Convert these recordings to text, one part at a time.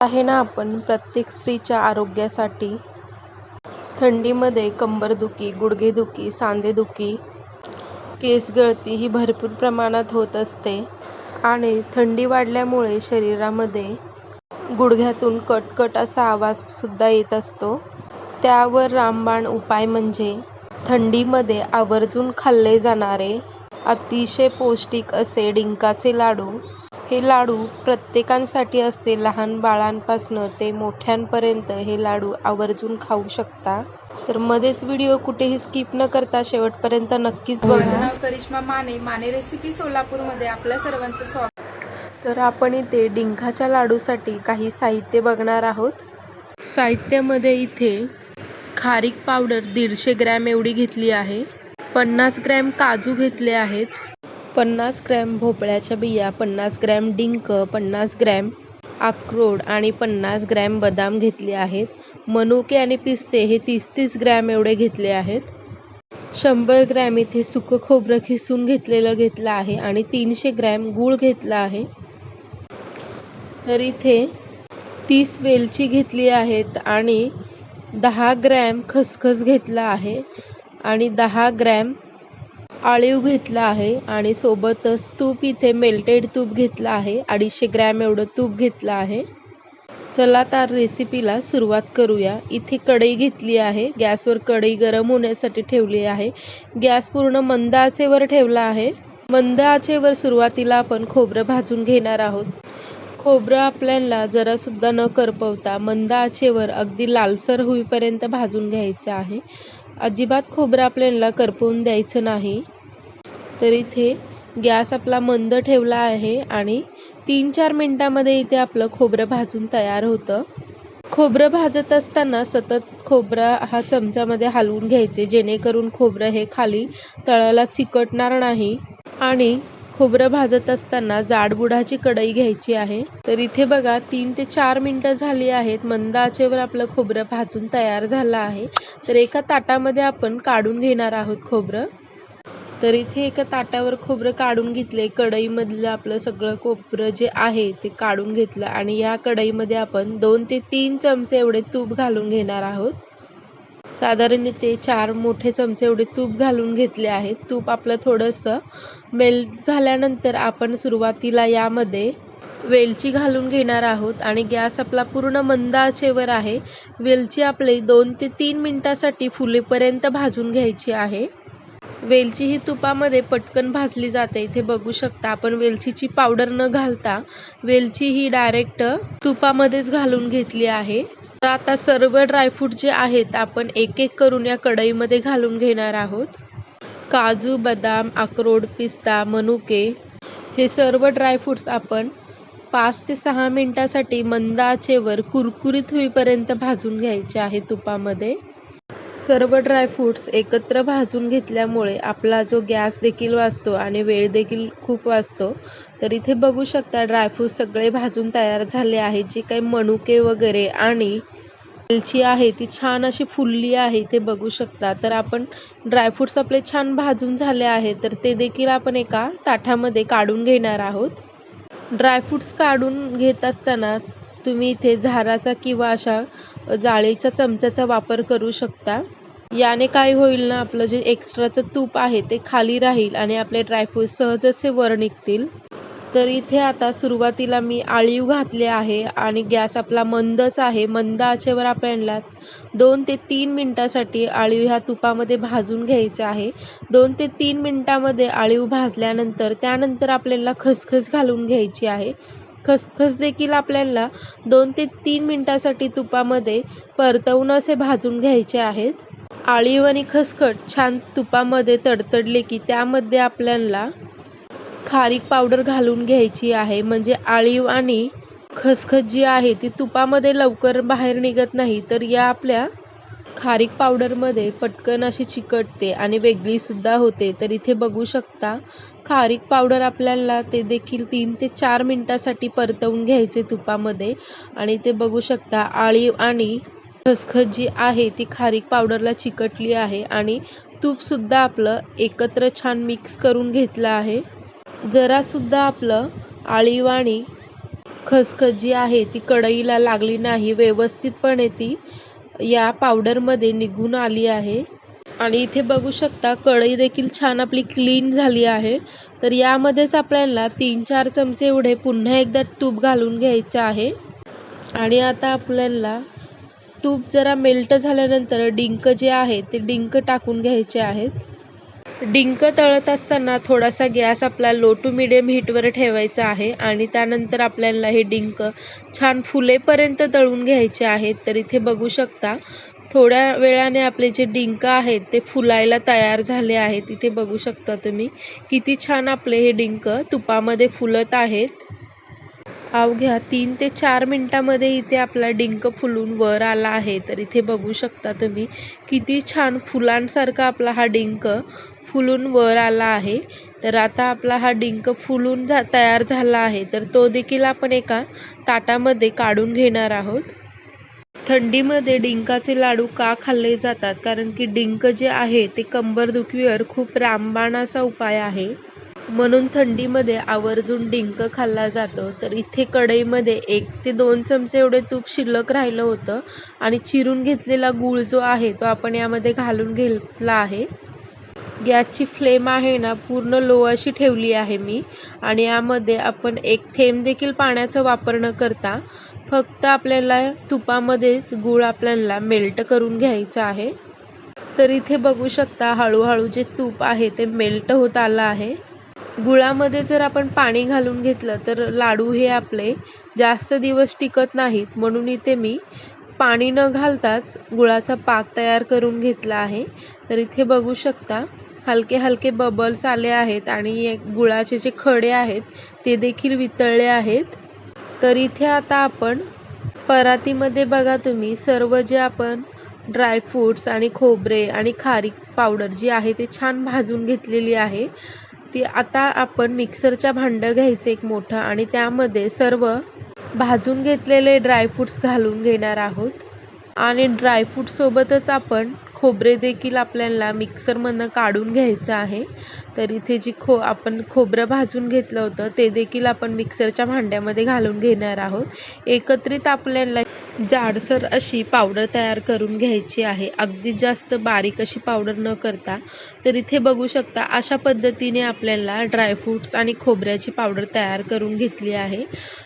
आहे ना आपण प्रत्येक स्त्रीच्या आरोग्यासाठी? थंडीमध्ये कंबरदुखी गुडघेदुखी सांधेदुखी केस गळती ही भरपूर प्रमाणात होत असते. आणि थंडी वाढल्यामुळे शरीरामध्ये गुडघ्यातून कटकट असा आवाजसुद्धा येत असतो. त्यावर रामबाण उपाय म्हणजे थंडीमध्ये आवर्जून खाल्ले जाणारे अतिशय पौष्टिक असे डिंकाचे लाडू हे लाडू प्रत्येकांसाठी असते. लहान बाळांपासनं ते मोठ्यांपर्यंत हे लाडू आवर्जून खाऊ शकता. तर मध्येच व्हिडिओ कुठेही स्किप न करता शेवटपर्यंत नक्कीच बघा. नाव करिश्मा माने. माने रेसिपी सोलापूरमध्ये आपल्या सर्वांचं स्वागत. तर आपण इथे डिंकाच्या लाडूसाठी काही साहित्य बघणार आहोत. साहित्यामध्ये इथे खारीक पावडर दीडशे ग्रॅम एवढी घेतली आहे. पन्नास ग्रॅम काजू घेतले आहेत. पन्नास ग्रॅम भोपळ्याच्या बिया पन्नास ग्रॅम डिंक पन्नास ग्रॅम अक्रोड आणि पन्नास ग्रॅम बदाम घेतले आहेत. मनुके आणि पिस्ते हे तीस तीस ग्रॅम एवढे घेतले आहेत. शंभर ग्रॅम इथे सुकं खोबरं खिसून घेतलेलं घेतलं आहे आणि तीनशे ग्रॅम गूळ घेतला आहे. तर इथे तीस वेलची घेतली आहेत आणि दहा ग्रॅम खसखस घेतला आहे आणि दहा ग्रॅम आळीव घेतला आहे आणि सोबतच तूप इथे मेल्टेड तूप घेतलं आहे. अडीचशे ग्रॅम एवढं तूप घेतलं आहे. चला तर रेसिपीला सुरुवात करूया. इथे कढई घेतली आहे. गॅसवर कढई गरम होण्यासाठी ठेवली आहे. गॅस पूर्ण मंद आचेवर ठेवला आहे. मंद आचेवर सुरुवातीला आपण खोबरं भाजून घेणार आहोत. खोबरं आपल्याला जरासुद्धा न करपवता मंद आचेवर अगदी लालसर होईपर्यंत भाजून घ्यायचं आहे. अजिबात खोबरं आपल्याला करपवून द्यायचं नाही. तर इथे गॅस आपला मंद ठेवला आहे आणि तीन चार मिनटामध्ये इथे आपलं खोबरं भाजून तयार होतं. खोबरं भाजत असताना सतत खोबरं हा चमच्यामध्ये हलवून घ्यायचे जेणेकरून खोबरं हे खाली तळाला चिकटणार नाही. आणि खोबरं भाजत असताना जाडबुडाची कढई घ्यायची आहे. तर इथे बघा तीन ते चार मिनटं झाली आहेत. मंद आचेवर आपलं खोबरं भाजून तयार झालं आहे. तर एका ताटामध्ये आपण काढून घेणार आहोत खोबरं. तर इथे एका ताटावर खोबरं काढून घेतले कढईमधलं आपलं सगळं खोबरं जे आहे ते काढून घेतलं. आणि या कढईमध्ये आपण दोन ते तीन चमचे एवढे तूप घालून घेणार आहोत. साधारण इथे चार मोठे चमचे एवढे तूप घालून घेतले आहे तूप आपलं थोडंसं मेल्ट झाल्यानंतर आपण सुरुवातीला यामध्ये वेलची घालून घेणार आहोत आणि गॅस आपला पूर्ण मंद आचेवर आहे. वेलची आपली दोन ते तीन मिनटासाठी फुलेपर्यंत भाजून घ्यायची आहे. वेलची ही तुपामध्ये पटकन भाजली जाते. इथे बघू शकता आपण वेलचीची पावडर न घालता वेलची ही डायरेक्ट तुपामध्येच घालून घेतली आहे. तर आता सर्व ड्रायफ्रूट जे आहेत आपण एक एक करून या कढईमध्ये घालून घेणार आहोत. काजू बदाम अक्रोड पिस्ता मनुके हे सर्व ड्रायफ्रूट्स आपण पाच ते सहा मिनटासाठी मंद आचेवर कुरकुरीत होईपर्यंत भाजून घ्यायचे आहे तुपामध्ये. सर्व ड्रायफ्रूट्स एकत्र भाजून घेतल्यामुळे आपला जो गॅस देखील वाचतो आणि वेळ देखील खूप वाचतो तर इथे बघू शकता ड्रायफ्रूट्स सगळे भाजून तयार झाले आहेत. जे काही मनुके वगैरे आणि वेलची आहे ती छान अशी फुलली आहे इथे बघू शकता. तर आपण ड्रायफ्रूट्स आपले छान भाजून झाले आहेत तर ते देखील आपण एका ताटामध्ये काढून घेणार आहोत. ड्रायफ्रूट्स काढून घेत असताना तुम्ही इथे झाराचा किंवा अशा जाळीच्या चमच्याचा वापर करू शकता. याने काय होईल ना आपलं जे एक्स्ट्राचं तूप आहे ते खाली राहील आणि आपले ड्रायफ्रूट सहजसे वर निघतील. तर इथे आता सुरुवातीला मी आळीव घातले आहे आणि गॅस आपला मंदच आहे. मंद आचेवर आपल्याला दोन ते तीन मिनटासाठी आळीव ह्या तुपामध्ये भाजून घ्यायचं आहे. दोन ते तीन मिनटामध्ये आळीव भाजल्यानंतर त्यानंतर आपल्याला खसखस घालून घ्यायची आहे. खसखस देखील आपल्याला दोन ते तीन मिनटासाठी तुपामध्ये परतवून असे भाजून घ्यायचे आहेत. आळीव आणि खसखट छान तुपामध्ये तडतडले की त्यामध्ये आपल्याला खारीक पावडर घालून घ्यायची आहे. म्हणजे आळीव आणि खसखस जी आहे ती तुपामध्ये लवकर बाहेर निघत नाही तर या आपल्या खारीक पावडरमध्ये पटकन अशी चिकटते आणि वेगळीसुद्धा होते. तर इथे बघू शकता खारीक पावडर आपल्याला ते देखील तीन ते चार मिनटासाठी परतवून घ्यायचे तुपामध्ये. आणि ते बघू शकता आळीव आणि खसखस जी आहे ती खारीक पावडरला चिकटली आहे आणि तूपसुद्धा आपलं एकत्र छान मिक्स करून घेतलं आहे. जरासुद्धा आपलं आळीवाणी खसखस जी आहे ती कढईला लागली नाही व्यवस्थितपणे ती या पावडरमध्ये निघून आली आहे. आणि इथे बघू शकता कढई देखील छान आपली क्लीन झाली आहे. तर यामध्येच आपल्याला तीन चार चमचे एवढे पुन्हा एकदा तूप घालून घ्यायचं आहे. आणि आता आपल्याला तूप जरा मेल्ट झाल्यानंतर डिंक जे आहे ते डिंक टाकून घ्यायचे आहेत. डिंक तळत असताना थोडासा गॅस आपला लो टू मिडियम हीटवर ठेवायचा आहे आणि त्यानंतर आपल्याला हे डिंक छान फुलेपर्यंत तळून घ्यायचे आहेत. तर इथे बघू शकता थोड्या वेळाने आपले जे डिंक आहेत ते फुलायला तयार झाले आहेत. इथे बघू शकता तुम्ही किती छान आपले हे डिंक तुपामध्ये फुलत आहेत. अवघ्या तीन ते चार मिनटामध्ये इथे आपला डिंक फुलून वर आला आहे. तर इथे बघू शकता तुम्ही किती छान फुलांसारखा आपला हा डिंक फुलून वर आला आहे. तर आता आपला हा डिंक फुलून झा तयार झाला आहे. तर तो देखील आपण एका ताटामध्ये काढून घेणार आहोत. थंडीमध्ये डिंकाचे लाडू का खाल्ले जातात? कारण की डिंक जे आहे ते कंबरदुखीवर खूप रामबाण असा उपाय आहे. म्हणून थंडीमध्ये आवर्जून डिंक खाल्ला जातो. तर इथे कढईमध्ये एक ते दोन चमचे एवढे तूप शिल्लक राहिलं होतं आणि चिरून घेतलेला गूळ जो आहे तो आपण यामध्ये घालून घेतला आहे. गॅसची फ्लेम आहे ना पूर्ण लो अशी ठेवली आहे मी. आणि यामध्ये आपण एक थेंब देखील पाण्याचा वापर न करता फक्त आपल्याला तुपामध्येच गूळ आपल्याला मेल्ट करून घ्यायचा आहे. तर इथे बघू शकता हळूहळू जे तूप आहे ते मेल्ट होत आलं आहे. गुळामध्ये जर आपण पाणी घालून घेतलं तर लाडू हे आपले जास्त दिवस टिकत नाहीत. म्हणून इथे मी पाणी न घालताच गुळाचा पाक तयार करून घेतला आहे. तर इथे बघू शकता हलके हलके बबल्स आले आहेत आणि गुळाचे जे खडे आहेत ते देखील वितळले आहेत. तर इथे आता आपण परातीमध्ये बघा तुम्ही सर्व जे आपण ड्रायफ्रूट्स आणि खोबरे आणि खारीक पावडर जी आहे ते छान भाजून घेतलेली आहे. ती आता आपण मिक्सरच्या भांडं घ्यायचं एक मोठं आणि त्यामध्ये सर्व भाजून घेतलेले ड्रायफ्रूट्स घालून घेणार आहोत. आणि ड्रायफ्रूटसोबतच आपण खोबरे देखील आपल्याला मिक्सरमधनं काढून घ्यायचं आहे. तर इथे जी खो आपण खोबरं भाजून घेतलं होतं ते देखील आपण मिक्सरच्या भांड्यामध्ये घालून घेणार आहोत. एकत्रित आपल्याला जाडसर अशी पावडर तयार करून घ्यायची आहे. अगदी जास्त बारीक अशी पावडर न करता तर इथे बघू शकता अशा पद्धतीने आपल्याला ड्रायफ्रूट्स आणि खोबऱ्याची पावडर तयार करून घेतली आहे.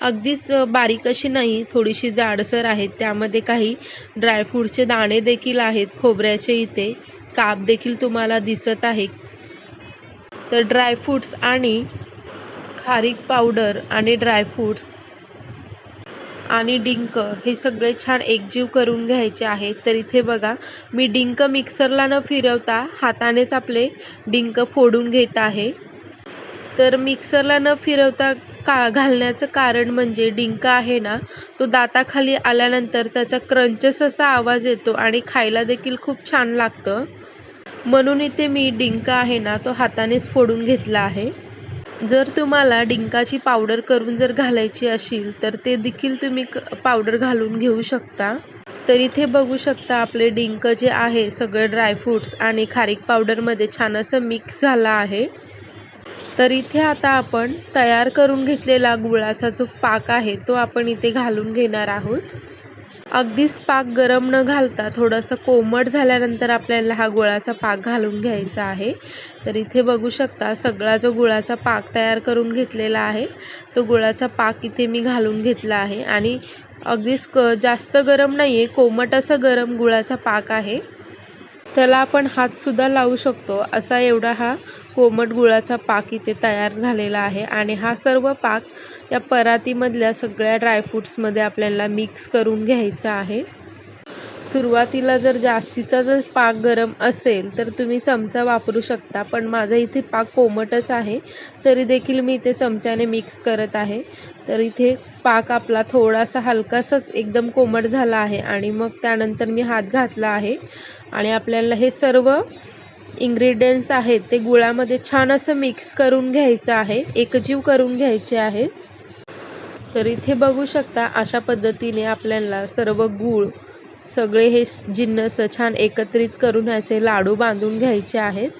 अगदीच बारीक अशी नाही थोडीशी जाडसर आहे. त्यामध्ये काही ड्रायफ्रूटचे दाणे देखील आहेत खोबऱ्याचे इथे. काप देखील तुम्हाला दिसत आहे. तर ड्रायफ्रूट्स आणि खारीक पावडर आणि ड्रायफ्रूट्स आणि डिंक हे सगळे छान एकजीव करून घ्यायचे आहे तर इथे बघा मी डिंक मिक्सरला न फिरवता हातानेच आपले डिंक फोडून घेत आहे. तर मिक्सरला न फिरवता का घालण्याचं कारण म्हणजे डिंक आहे ना तो दाताखाली आल्यानंतर त्याचा क्रंचस असा आवाज येतो आणि खायला देखील खूप छान लागतं. म्हणून इथे मी डिंक आहे ना तो हातानेच फोडून घेतला आहे. जर तुम्हाला डिंकाची पावडर करून जर घालायची असेल तर ते देखील तुम्ही क पावडर घालून घेऊ शकता. तर इथे बघू शकता आपले डिंक जे आहे सगळे ड्रायफ्रूट्स आणि खारीक पावडरमध्ये छान असं मिक्स झालं आहे. तर इथे आता आपण तयार करून घेतलेला गुळाचा जो पाक आहे तो आपण इथे घालून घेणार आहोत. अगदीच पाक गरम न घालता थोडंसं कोमट झाल्यानंतर आपल्याला हा गुळाचा पाक घालून घ्यायचा आहे. तर इथे बघू शकता सगळा जो गुळाचा पाक तयार करून घेतलेला आहे तो गुळाचा पाक इथे मी घालून घेतला आहे. आणि अगदीच क जास्त गरम नाही आहे कोमट असं गरम गुळाचा पाक आहे. त्याला आपण हातसुद्धा लावू शकतो. असा एवढा हा कोमट गुळाचा पाक इथे तयार झालेला आहे. आणि हा सर्व पाक या परातीमधल्या सगळ्या ड्रायफ्रूट्समध्ये आपल्याला मिक्स करून घ्यायचं आहे. सुरुवातीला जर जास्तीचा जर पाक गरम असेल तर तुम्ही चमचा वापरू शकता पण माझा इथे पाक कोमटच आहे तरी देखील मी इथे चमच्याने मिक्स करत आहे. तर इथे पाक आपला थोडासा हलकासाच एकदम कोमट झाला आहे आणि मग त्यानंतर मी हात घातला आहे. आणि आपल्याला हे सर्व इंग्रेडियंट्स आहेत ते गुळामध्ये छान असं मिक्स करून घ्यायचं आहे एकजीव करून घ्यायचे आहे तर इथे बघू शकता अशा पद्धतीने आपल्याला सर्व गूळ सगळे हे जिन्नस छान एकत्रित करून ह्याचे लाडू बांधून घ्यायचे आहेत.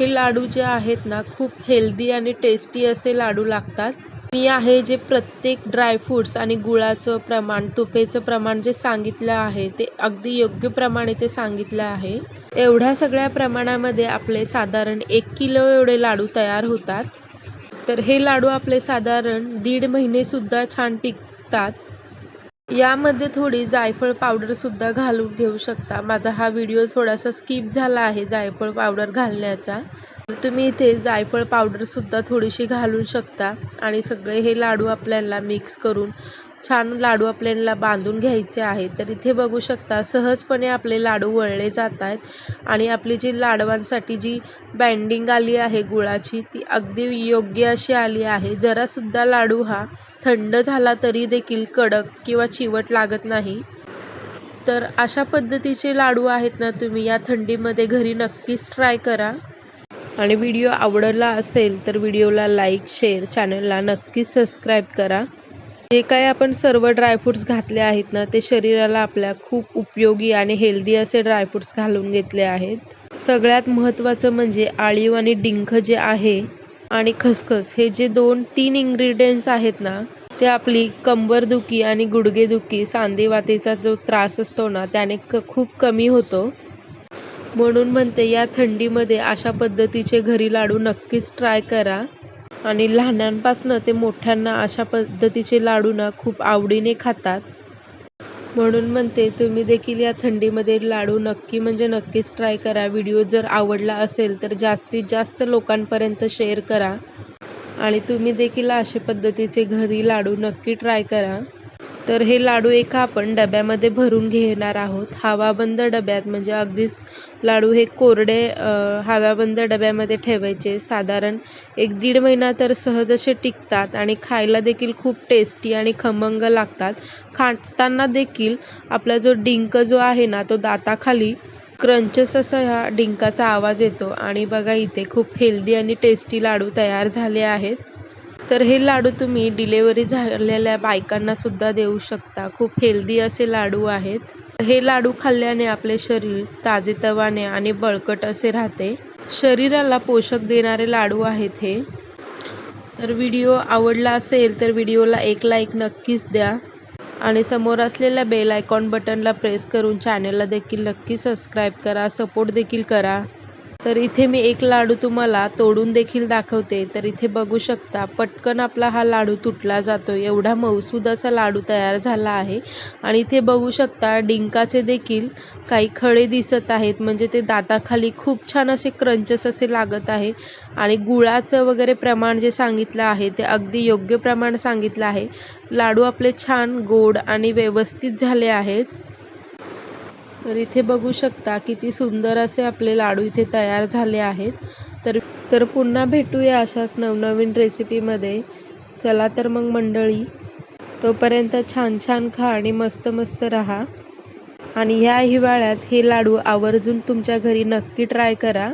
हे लाडू जे आहेत ना खूप हेल्दी आणि टेस्टी असे लाडू लागतात. मी आहे जे प्रत्येक ड्रायफ्रूट्स आणि गुळाचं प्रमाण तुपेचं प्रमाण जे सांगितलं आहे ते अगदी योग्य प्रमाणे ते सांगितलं आहे. एवढ्या सगळ्या प्रमाणामध्ये आपले साधारण एक किलो एवढे लाडू तयार होतात. तर हे लाडू आपले साधारण दीड महिनेसुद्धा छान टिकतात. यामध्ये थोडी जायफळ पावडरसुद्धा घालून घेऊ शकता. माझा हा व्हिडिओ थोडासा स्किप झाला आहे जायफळ पावडर घालण्याचा. तर तुम्ही इथे जायफळ पावडरसुद्धा थोडीशी घालू शकता. आणि सगळे हे लाडू आपल्याला मिक्स करून छान लाडू आपल्याला बांधून घ्यायचे आहेत. तर इथे बघू शकता सहजपणे आपले लाडू वळले जात आहेत आणि आपली जी लाडवांसाठी जी बँडिंग आली आहे गुळाची ती अगदी योग्य अशी आली आहे. जरासुद्धा लाडू हा थंड झाला तरी देखील कडक किंवा चिवट लागत नाही. तर अशा पद्धतीचे लाडू आहेत ना तुम्ही या थंडीमध्ये घरी नक्कीच ट्राय करा. आणि व्हिडिओ आवडला असेल तर व्हिडिओला लाईक शेअर चॅनलला नक्कीच सबस्क्राईब करा. जे काही आपण सर्व ड्रायफ्रूट्स घातले आहेत ना ते शरीराला आपल्या खूप उपयोगी आणि हेल्दी असे ड्रायफ्रूट्स घालून घेतले आहेत. सगळ्यात महत्त्वाचं म्हणजे आळीव आणि डिंक जे आहे आणि खसखस हे जे दोन तीन इंग्रेडियंट्स आहेत ना ते आपली कंबरदुखी आणि गुडघेदुखी सांधेवातेचा जो त्रास असतो ना त्याने क खूप कमी होतो. म्हणून म्हणते या थंडीमध्ये अशा पद्धतीचे घरी लाडू नक्कीच ट्राय करा. आणि लहानांपासनं ते मोठ्यांना अशा पद्धतीचे लाडू ना खूप आवडीने खातात. म्हणून म्हणते तुम्ही देखील या थंडीमध्ये लाडू नक्की म्हणजे नक्कीच ट्राय करा. व्हिडिओ जर आवडला असेल तर जास्तीत जास्त लोकांपर्यंत शेअर करा. आणि तुम्ही देखील अशा पद्धतीचे घरी लाडू नक्की ट्राय करा. तर हे लाडू एका आपण डब्यामध्ये भरून घेणार आहोत. हवाबंद डब्यात म्हणजे अगदीच लाडू हे कोरडे हवाबंद डब्यामध्ये ठेवायचे. साधारण एक दीड महिना तर सहज असे टिकतात आणि खायला देखील खूप टेस्टी आणि खमंग लागतात. खाताना देखील आपला जो डिंक जो आहे ना तो दाताखाली क्रंचस असा ह्या डिंकाचा आवाज येतो. आणि बघा इथे खूप हेल्दी आणि टेस्टी लाडू तयार झाले आहेत. तर हे लाडू तुम्ही डिलेवरी झालेल्या बायकांना सुद्धा देऊ शकता. खूप हेल्दी असे लाडू आहेत. हे लाडू खाल्ल्याने आपले शरीर ताजेतवाने आणि बळकट असे राहते. शरीराला पोषक देणारे लाडू आहेत हे. तर व्हिडिओ आवडला असेल तर व्हिडिओला एक लाईक नक्कीच द्या. आणि समोर असलेल्या बेल आयकॉन बटनला प्रेस करून चॅनलला देखील नक्की सबस्क्राईब करा. सपोर्ट देखील करा. तर इथे मी एक लाडू तुम्हाला तोडून देखील दाखवते. तर इथे बघू शकता पटकन आपला हा लाडू तुटला जातो एवढा मऊसूद असा लाडू तयार झाला आहे. आणि इथे बघू शकता डिंकाचे देखील काही खडे दिसत आहेत. म्हणजे ते दाताखाली खूप छान असे क्रंचस असे लागत आहे. आणि गुळाचं वगैरे प्रमाण जे सांगितलं आहे ते अगदी योग्य प्रमाण सांगितलं आहे. लाडू आपले छान गोड आणि व्यवस्थित झाले आहेत. तर इथे बघू शकता किती सुंदर असे आपले लाडू इथे तयार झाले आहेत. तर तर पुन्हा भेटूया अशाच नवनवीन रेसिपीमध्ये चला तर मग मंडळी तोपर्यंत छान छान खा आणि मस्त मस्त राहा. आणि ह्या हिवाळ्यात हे लाडू आवर्जून तुमच्या घरी नक्की ट्राय करा.